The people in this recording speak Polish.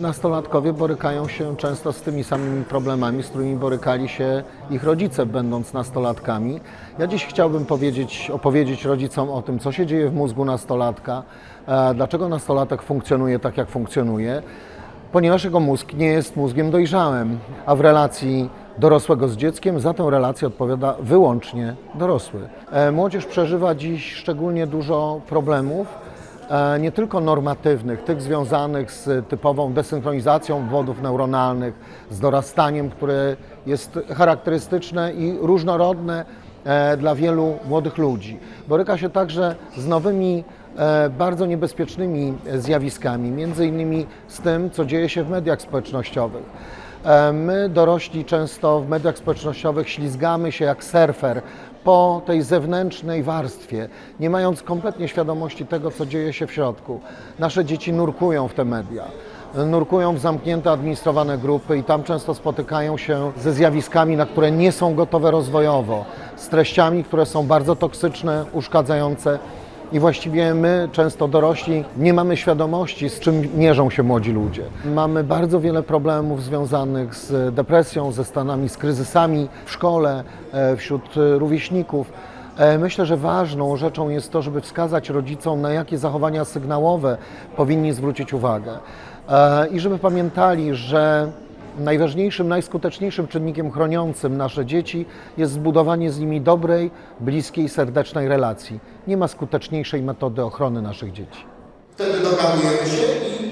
Nastolatkowie borykają się często z tymi samymi problemami, z którymi borykali się ich rodzice, będąc nastolatkami. Ja dziś chciałbym powiedzieć, opowiedzieć rodzicom o tym, co się dzieje w mózgu nastolatka, e, dlaczego nastolatek funkcjonuje tak, jak funkcjonuje, ponieważ jego mózg nie jest mózgiem dojrzałym, a w relacji dorosłego z dzieckiem za tę relację odpowiada wyłącznie dorosły. E, Młodzież przeżywa dziś szczególnie dużo problemów, nie tylko normatywnych, tych związanych z typową desynchronizacją obwodów neuronalnych, z dorastaniem, które jest charakterystyczne i różnorodne e, dla wielu młodych ludzi. Boryka się także z nowymi, e, bardzo niebezpiecznymi zjawiskami, między innymi z tym, co dzieje się w mediach społecznościowych. E, My, dorośli, często w mediach społecznościowych ślizgamy się jak surfer po tej zewnętrznej warstwie, nie mając kompletnie świadomości tego, co dzieje się w środku. Nasze dzieci nurkują w te media. Nurkują w zamknięte, administrowane grupy i tam często spotykają się ze zjawiskami, na które nie są gotowe rozwojowo, z treściami, które są bardzo toksyczne, uszkadzające. I właściwie my, często dorośli, nie mamy świadomości, z czym mierzą się młodzi ludzie. Mamy bardzo wiele problemów związanych z depresją, ze stanami, z kryzysami w szkole, e, wśród e, rówieśników. E, Myślę, że ważną rzeczą jest to, żeby wskazać rodzicom, na jakie zachowania sygnałowe powinni zwrócić uwagę. I żeby pamiętali, że najważniejszym, najskuteczniejszym czynnikiem chroniącym nasze dzieci jest zbudowanie z nimi dobrej, bliskiej, serdecznej relacji. Nie ma skuteczniejszej metody ochrony naszych dzieci. Wtedy dogadujemy się i.